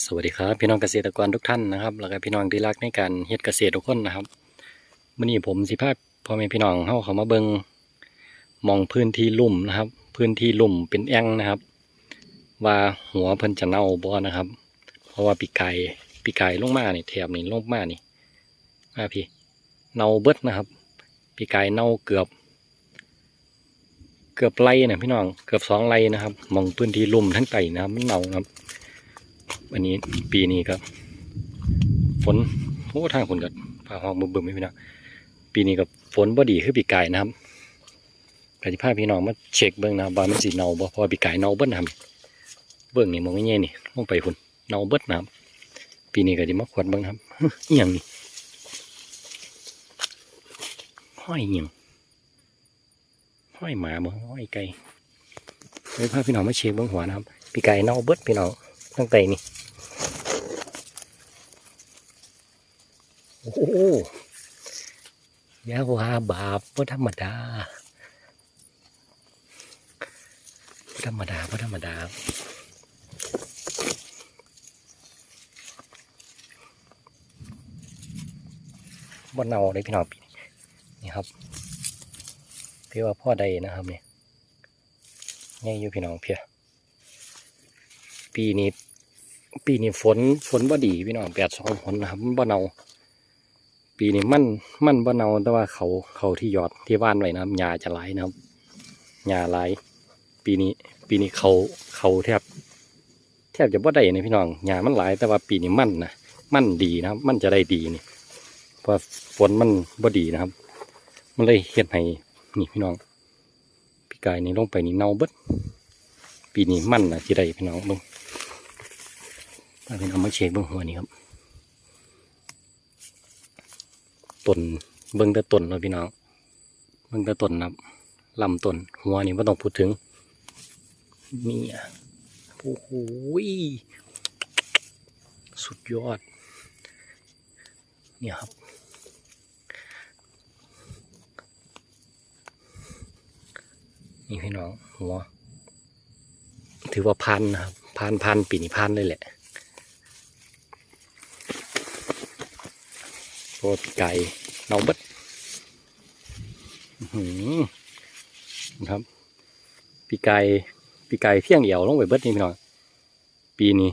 สวัสดีครับพี่น้องเกษตรกรทุกท่านนะครับแล้วก็พี่น้องที่รักในการเฮ็ดเกษตรทุกคนนะครับมื้อนี้ผมสิพาพ่อแม่พี่น้องเฮาเขามาเบิ่งมองพื้นที่ลุ่มนะครับ พื้นที่ลุ่มเป็นแอ่งนะครับ ว่าหัวเพิ่นจะเน่าบ่นะครับ เพราะว่าปีกไก่ปีกไก่ลงมานี่แถบนี่ลงมานี่มาพี่เน่าเบิดนะครับปีกไก่เน่าเกือบ เกือบไร่นะพี่น้องเกือบสองไร่นะครับ มองพื้นที่ลุ่มทั้งไตนะครับมันเน่าครับ อันนี้ปีนี้ครับ ฝนโอ้ทางฝนกับฟ้าห้องบึมๆไม่พี่น้องปีนี้กับฝนบ่ดีคือปีกายนะครับกสิพาพี่น้องมาเช็คเบิ่งนะครับว่ามันสิเน่าบ่พอปีกายเน่าเบิ้ดนะครับเบิ่งนี่มองง่ายๆนี่ลงไปพุ่นเน่าเบิ้ดนะครับปีนี้ก็สิมาขวดเบิ่งครับอีหยังนี่ห้อยอีหยังห้อยหมาบ่ห้อยไก่เลยพาพี่น้องมาเช็คเบิ่งหัวนะครับปีกายเน่าเบิ้ดพี่น้องตั้งแต่นี่ โอ้ยาวาบาปว่าธรรมดาบ่ธรรมดาว่าธรรมดาบนเนาเลยพี่น้องปีนี้ครับพี่ว่าพ่อใดนะครับเนี่ยง่ายอยู่พี่น้องเพียปีนี้ปีนี้ฝนฝนบ่ดีพี่น้องแปดสองฝนนะครับมันบ่เนา ปีนี้มันมันบ่เนาแต่ว่าเขาเขาที่ยอดที่บ้านไว้นะครับหญ้าจะไหลนะครับหญ้าหลปีนี้ ปีนี้เขาเขาแทบแทบจะบ่ได้นะพี่น้องหญ้ามันหลาย แต่ว่าปีนี้มันนะมันดีนะครับ มันจะได้ดีนี่เพราะฝนมันบ่ดีนะครับ มันเลยเฮ็ดให้นี่พี่น้องพี่กายนี่ลงไปนี่เน่าเบิดปีนี้มันนะที่ได้พี่น้องบิ่งพี่น้องมาเช็คเบิ่งหัวนี่ครับ ต้นเบิ่งแต่ต้นเนาะพี่น้องเบิ่งแต่ต้นนะครับลำต้นหัวนี่ไม่ต้องพูดถึงนี่อะโอ้โหสุดยอด เนี่ยครับ นี่พี่น้องหัว ถือว่าพันนะครับพันพันปีนี้พันเลยแหละ โคตรไก่เนาเบิดอื้อหือนะครับ ปีไก่ปีไก่เพียงเดียวลงไปเบิดนี่พี่น้องปีนี้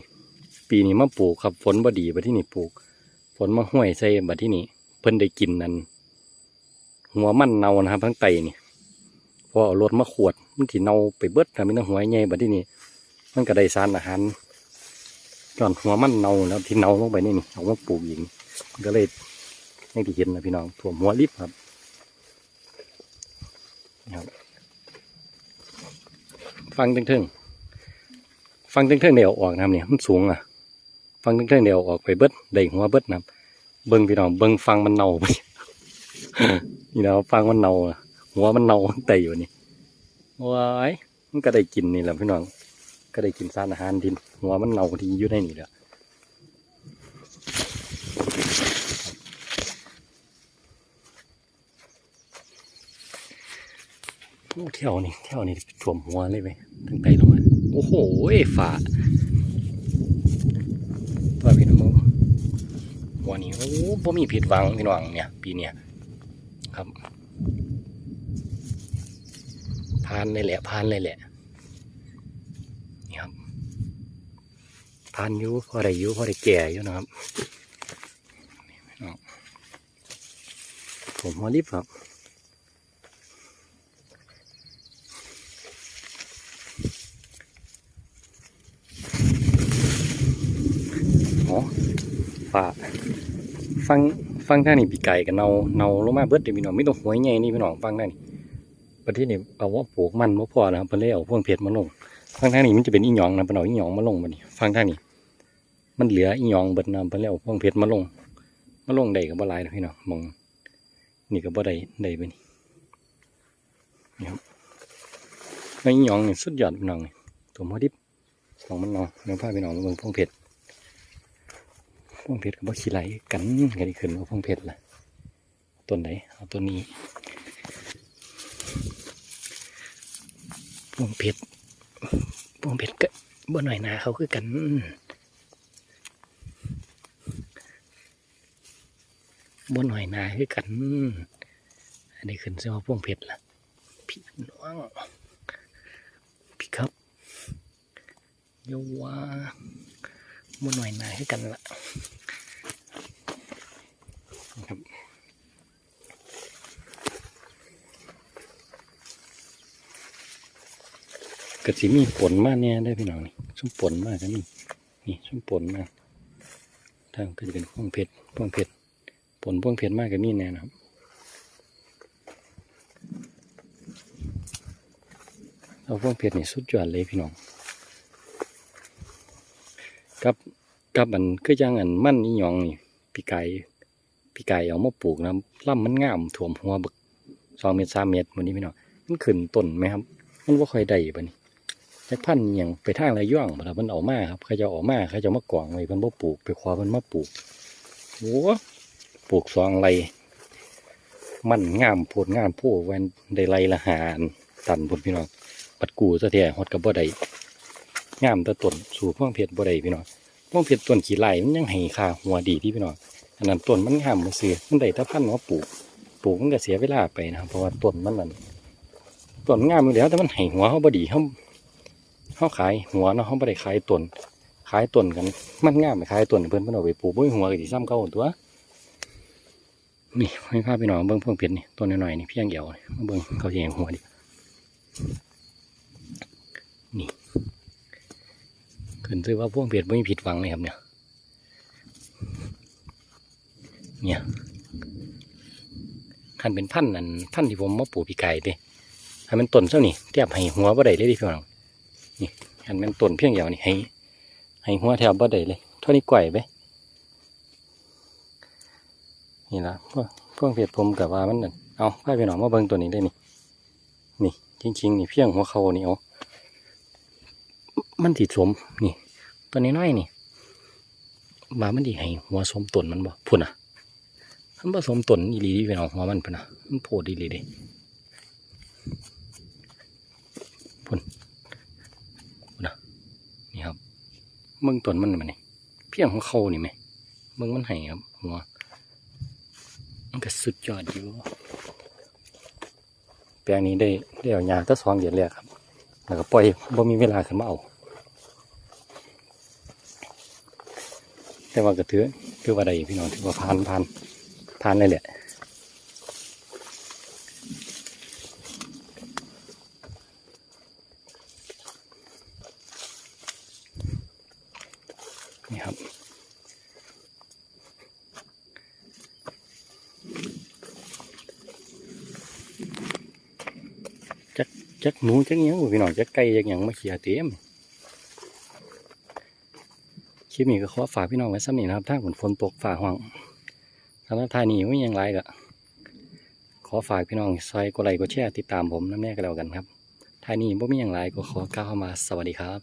ปีนี้มาปลูกครับฝนบดีบัดที่นี่ปลูก ฝนมาห้วยใส่บัดที่นี่เพิ่นได้กินนั่นหัวมันเน่านะครับทั้งไตนี่พอเอารถมาขวดมันที่เน่าไปเบิดนะมีน้หัวใหญ่บัดที่นี่มันก็ได้สารอาหารก่อนหัวมันเน่าแล้วที่เน่าลงไปนี่นี่เอามาปลูกอีกมันก็เลย อย่างที่เห็นนะพี่น้องถั่วหัวลิบครับนี่ครับ ฟังทึ่งๆฟังทึ่งๆเดี๋ยวออกนะครับเนี่ยมันสูงอะ ฟังทึ่งๆเดี๋ยวออกไปเบิดได้หัวเบิดนะเบิ้งพี่น้องเบิ้งฟังมันเน่าไปนี่นะฟังมันเน่าหัวมันเน่าแต่อยู่นี่ว้ายมันก็ได้กินนี่แหละพี่น้อง ก็ได้กินสารอาหารดินหัวมันเน่าที่อยู่ในนี่แหละ เที่ยวนี่เที่ยวนี่ถ่วมหัวเลยไปตั้งแต่ลงมาโอ้โหฝ่าฝ่าพี่น้องหัวนี่โอ้บ่มีผิดหวังพี่น้องเนี่ย ปีเนี้ยครับพานเลยแหละพานเลยแหละนี่ครับทานอยู่พอได้อยู่พอได้แก่อยู่นะครับนี่พี่น้องผมมารีบครับ อ๋อฝ่าฟังฟังท่านี่ปีไก่กับเนาเนาลงมาเบิดเดี๋ยวพี่น้องไม่ต้องหวยใหญ่นี่พี่น้องฟังได้นี่ประเทศนี้เอาว่าปลูกมันบ่พอนะครับเพิ่นเลยเอาพวงเพชรมาลงฟังท่านี้มันจะเป็นอีหยองนะเป็นเอาอีหยองมาลงมานี่ฟังท่านี้มันเหลืออีหยองเบิดน้ำเพิ่นแล้วเอาพวงเพชรมาลง มาลงได้ก็บ่หลายนะพี่น้องมองนี่ก็บ่ได้ได้ไปนี่นี่ครับแล้หยองนี่สุดยอดพี่น้องตัวมอดิบของมันเนาะเนื้อผ้าพี่น้องมาเบิ่งพวงเพชร พวงเพชรกับขี้ไหลกันกันขึ้นกับพวงเพชรล่ะต้นไหนเอาตัวนี้พวงเพชรพวงเพชรก็บ่หน่อยนาเขาคือกันบ่หน่อยนาคือกัน อันนี้ขึ้นเสื้อพ่วงเพชรล่ะพี่น้องพี่ครับเยาว่าบ่หน่อยนาคือกันล่ะ ก็สิมีผลมากเนี่ยได้พี่น้องนี่ชุ่มผลมากกันนี่นี่ชุ่มผลมากทางก็จะเป็นพวงเพชรพวงเพชรผลพวงเพชรมากกับนี่แน่นะครับเอาพวงเพชรนี่สุดยอดเลยพี่น้องกับกับอันก็ยังอันมั่นอีหยองนี่ปีไก่ปีไก่เอามาปลูกนะล่ำมันงามถ่วมหัวบึกสองเมตรสามเมตรวันนี้พี่น้องมันขึ้นต้นไหมครับ มันว่าค่อยได้ปะนี่ จักพันธุ์หยังไปทางระย่องบ่ล่ะมันออกมาครับเขาจะเอามาเขาจะมากวางไว้เพิ่นบ่ปลูก ไปขวาเพิ่นมาปลูกโอ้ปลูกสองไรมันงามโพดงามโพดแวนได้ไรละหารตันพุ่นพี่น้องปัดกูซะแท้ฮอดกับบ่ได้งามต่ต้นสู่พ่วงเพชรบ่ได้พี่น้องพ่วงเพชรต้นขี้ไล่มันยังให้ค่าหัวดีที่พี่น้องอันนั้นต้นมันงามมันซื่อมันได้แต่พันธุ์มาปลูกปลูกมันก็เสียเวลาไปนะครับเพราะว่าต้นมันนั่นต้นงามอยู่แล้วแต่มันให้หัวเฮาบ่ดีเฮา เขาขายหัวเนาะเขาไม่ได้ขายต้นขายต้นกัน มันง่ามไปขายต้นเพิ่อนเพิ่อนเอาไปปลูกบ่มีหัวก็สิซ้ำเก่าตัวนี่ให้พาพพี่น้องเบิ่งพวงเพชรนี่ต้นน้อยๆนี่เพียงเดียวนี่มาเบิ่งเขาสิให้หัวดินี่ขึ้นซื้อว่าพวงเพชรบ่มีผิดหวังเลยครับเนี่ยเนี่ยคันเป็นพันนั่นพันที่ผมมาปลูกปีไก่ด้ให้มันต้นเท่านี้เทียบให้หัวบ่ได้เลยดิพี่น้อง นี่อันมันต้นเพียงเดียวนี่ให้ให้หัวแถวบ่ได้เลยเท่านี้ก่อยไปนี่ละพวกพวกเพจผมกับว่ามันนั่นเอาพาไปหน่อยมาเบิ่งตัวนี้ได้นี่นี่จริงๆนี่เพียงหัวเขานี่เอามันติดสมนี่ตัวนี้น้อยๆนี่มามันดีให้หัวสมต้นมันบ่พุ่นอะมันผสมต้นอีหลีดีไปเนาะหัวมันพุ่นอะมันโผล่ดีหลีเด้นี่ครับ เมืองต้นมันมันนี่เพียงของเขานี่ไหมเมืองมันไห้ครับหัวมันก็สุดยอดอยู่แปลงนี้ได้ได้เอายาตั้งสองเดือนแล้วครับ แล้วก็ปล่อยบ่มีเวลาขึ้นมาเอาแต่ว่าก็ถือถือว่าได้พี่น้องถือว่าผ่านผ่านผ่านเลยแหละ จักจักหนูจักยังพี่น้องจักไก่จักยังมาเขียเต็มคลิปนี้ก็ขอฝากพี่น้องไว้ซ้ำนี้นะครับ ถ้าฝนฝนตกฝ่าห้องสำหรับท่านี้ไม่ยังไรก็ขอฝากพี่น้องซอยกดไลค์กดแชร์ติดตามผมน้ำแน่ก็แล้วกันครับท่านี้บ่มีอย่างไรก็ขอกล่าวเข้ามาสวัสดีครับ